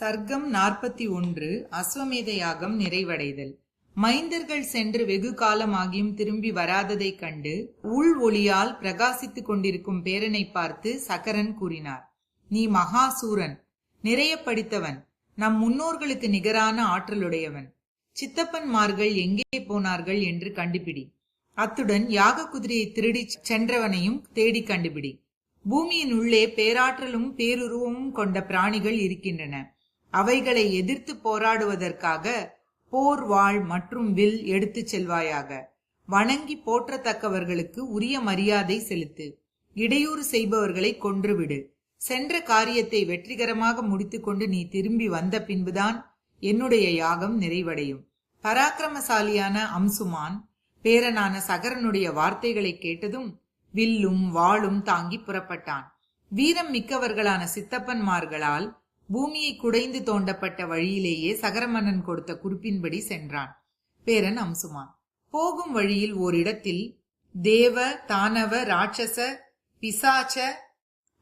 சர்க்கம் நாற்பத்தி ஒன்று அஸ்வமேத யாகம் நிறைவடைதல். மைந்தர்கள் சென்று வெகு காலமாகியும் திரும்பி வராததைக் கண்டு உள் ஒளியால் பிரகாசித்துக் கொண்டிருக்கும் பேரனை பார்த்து சகரன் கூறினார் நீ மகாசூரன் நிறைய படித்தவன் நம் முன்னோர்களுக்கு நிகரான ஆற்றலுடையவன். சித்தப்பன்மார்கள் எங்கே போனார்கள் என்று கண்டுபிடி. அத்துடன் யாக குதிரையை திருடிச் சென்றவனையும் தேடி கண்டுபிடி. பூமியின் உள்ளே பேராற்றலும் பேருருவமும் கொண்ட பிராணிகள் இருக்கின்றன. அவைகளை எதிர்த்து போராடுவதற்காக போர் வாழ் மற்றும் வில் எடுத்துச் செல்வாயாக. வணங்கி போற்றத்தக்கவர்களுக்கு உரிய மரியாதை செலுத்து. இடையூறு செய்பவர்களை கொன்றுவிடு. சென்ற காரியத்தை வெற்றிகரமாக முடித்துக்கொண்டு நீ திரும்பி வந்த பின்புதான் என்னுடைய யாகம் நிறைவடையும். பராக்கிரமசாலியான அம்சுமான் பேரனான சகரனுடைய வார்த்தைகளை கேட்டதும் வில்லும் வாளும் தாங்கி புறப்பட்டான். வீரம் மிக்கவர்களான சித்தப்பன்மார்களால் பூமியை குடைந்து தோண்டப்பட்ட வழியிலேயே சகரமன்னன் கொடுத்த குறிப்பின்படி சென்றான். பேரன் அம்சுமான். போகும் வழியில் ஓரிடத்தில் தேவ தானவ ராட்சச பிசாச்ச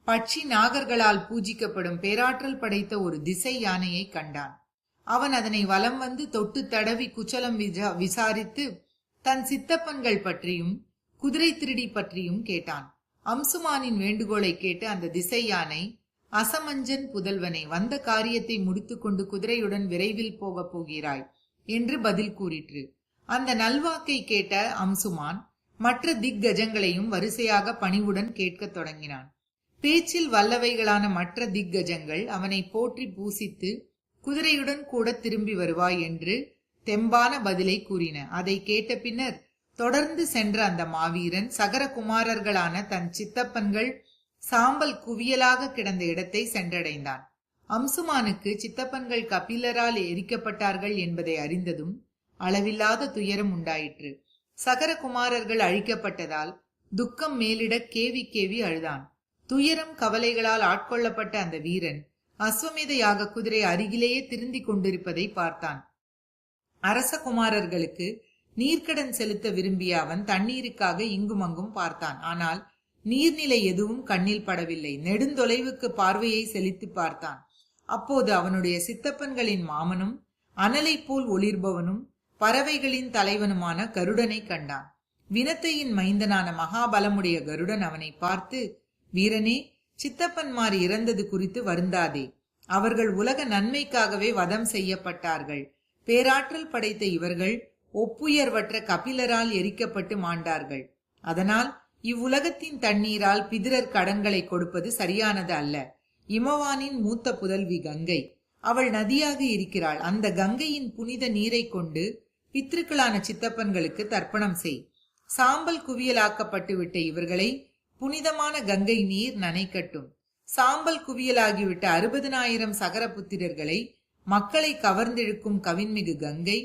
பட்சி நாகர்களால் பூஜிக்கப்படும் பேராற்றல் படைத்த ஒரு திசை யானையை கண்டான். அவன் அதனை வலம் வந்து தொட்டு தடவி குச்சலம் விசாரித்து தன் சித்தப்பன்கள் பற்றியும் குதிரை திருடி பற்றியும் கேட்டான். அம்சுமானின் வேண்டுகோளை கேட்டு அந்த திசை யானை அசமஞ்சன் புதல்வனை வந்த காரியத்தை முடித்துக்கொண்டு குதிரையுடன் விரைவில் போகப் போகிறாய் என்று பதில் கூறிற்று. அந்த நல்வாக்கை கேட்ட அம்சுமான் மற்ற திக்கஜங்களையும் வரிசையாக பணிவுடன் கேட்கத் தொடங்கினான். பேச்சில் வல்லவைகளான மற்ற திக்கஜங்கள் அவனை போற்றி பூசித்து குதிரையுடன் கூட திரும்பி வருவாய் என்று தெம்பான பதிலை கூறின. அதை கேட்ட பின்னர் தொடர்ந்து சென்ற அந்த மாவீரன் சகர குமாரர்களான தன் சித்தப்பன்கள் சாம்பல் குவியலாக கிடந்த இடத்தை சென்றடைந்தான். அம்சுமானுக்கு சித்தப்பன்கள் கபிலரால் எரிக்கப்பட்டார்கள் என்பதை அறிந்ததும் அளவில்லாத துயரம் உண்டாயிற்று. சகரகுமாரர்கள் அழிக்கப்பட்டதால் துக்கம் மேலிட கேவி கேவி அழுதான். துயரம் கவலைகளால் ஆட்கொள்ளப்பட்ட அந்த வீரன் அஸ்வமேத யாக குதிரை அருகிலேயே திருந்திக் கொண்டிருப்பதை பார்த்தான். அரச குமாரர்களுக்கு நீர்க்கடன் செலுத்த விரும்பிய அவன் தண்ணீருக்காக இங்குமங்கும் பார்த்தான். ஆனால் நீர்நிலை எதுவும் கண்ணில் படவில்லை. நெடுந்தொலைவுக்கு பார்வையை செலுத்தி பார்த்தான். அப்போது அவனுடைய சித்தப்பன்களின் மாமனும் அனலை போல் ஒளிர்பவனும் பறவைகளின் தலைவனுமான கருடனை கண்டான். வினத்தையின் மைந்தனான மகாபலமுடைய கருடன் அவனை பார்த்து வீரனே சித்தப்பன்மார் இறந்தது குறித்து வருந்தாதே. அவர்கள் உலக நன்மைக்காகவே வதம் செய்யப்பட்டார்கள். பேராற்றல் படைத்த இவர்கள் ஒப்புயர்வற்ற கபிலரால் எரிக்கப்பட்டு மாண்டார்கள். அதனால் இவ்வுலகத்தின் தண்ணீரால் பிதிரர் கடன்களை கொடுப்பது சரியானது அல்ல. இமவானின் மூத்த புதல்வி கங்கை. அவள் நதியாக இருக்கிறாள். அந்த கங்கையின் புனித நீரை கொண்டு பித்ருக்களான சித்தப்பன்களுக்கு தர்ப்பணம் செய். சாம்பல் குவியலாக்கப்பட்டு விட்ட இவர்களை புனிதமான கங்கை நீர் நனைக்கட்டும். சாம்பல் குவியலாகிவிட்ட அறுபதனாயிரம் சகர புத்திரர்களை மக்களை கவர்ந்திழுக்கும் கவின்மிகு கங்கை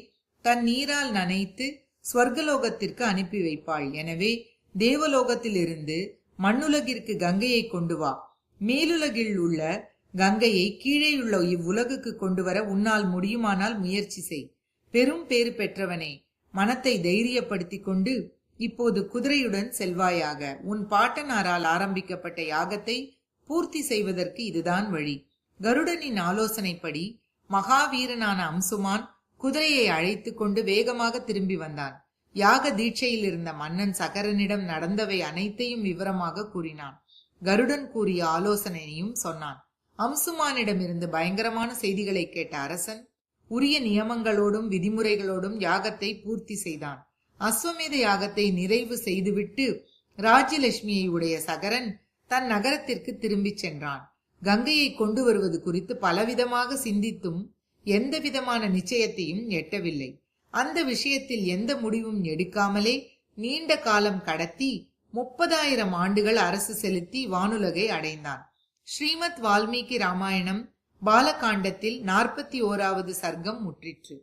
தன் நீரால் நனைத்து ஸ்வர்கலோகத்திற்கு அனுப்பி வைப்பாள். எனவே தேவலோகத்திலிருந்து மண்ணுலகிற்கு கங்கையை கொண்டு வா. மேலுலகில் உள்ள கங்கையை கீழேயுள்ள இவ்வுலகுக்கு கொண்டு வர உன்னால் முடியுமானால் முயற்சி செய். பெரும் பேறு பெற்றவனே மனத்தை தைரியப்படுத்திக் கொண்டு இப்போது குதிரையுடன் செல்வாயாக. உன் பாட்டனாரால் ஆரம்பிக்கப்பட்ட யாகத்தை பூர்த்தி செய்வதற்கு இதுதான் வழி. கருடனின் ஆலோசனைப்படி மகாவீரனான அம்சுமான் குதிரையை அழைத்து கொண்டு வேகமாக திரும்பி வந்தான். யாக தீட்சையில் இருந்த மன்னன் சகரனிடம் நடந்தவை அனைத்தையும் விவரமாக கூறினான். கருடன் கூறிய ஆலோசனையையும் சொன்னான். அம்சுமானிடமிருந்து பயங்கரமான செய்திகளை கேட்ட அரசன் உரிய நியமங்களோடும் விதிமுறைகளோடும் யாகத்தை பூர்த்தி செய்தான். அஸ்வமேத யாகத்தை நிறைவு செய்துவிட்டு ராஜ்யலட்சுமியை உடைய சகரன் தன் நகரத்திற்கு திரும்பிச் சென்றான். கங்கையை கொண்டு வருவது குறித்து பலவிதமாக சிந்தித்தும் எந்த விதமான நிச்சயத்தையும் எட்டவில்லை. அந்த விஷயத்தில் எந்த முடிவும் எடுக்காமலே நீண்ட காலம் கடத்தி முப்பதாயிரம் ஆண்டுகள் அரசு செலுத்தி வானுலகை அடைந்தான். ஸ்ரீமத் வால்மீகி ராமாயணம் பாலகாண்டத்தில் நாற்பத்தி ஓராவது சர்க்கம் முற்றிற்று.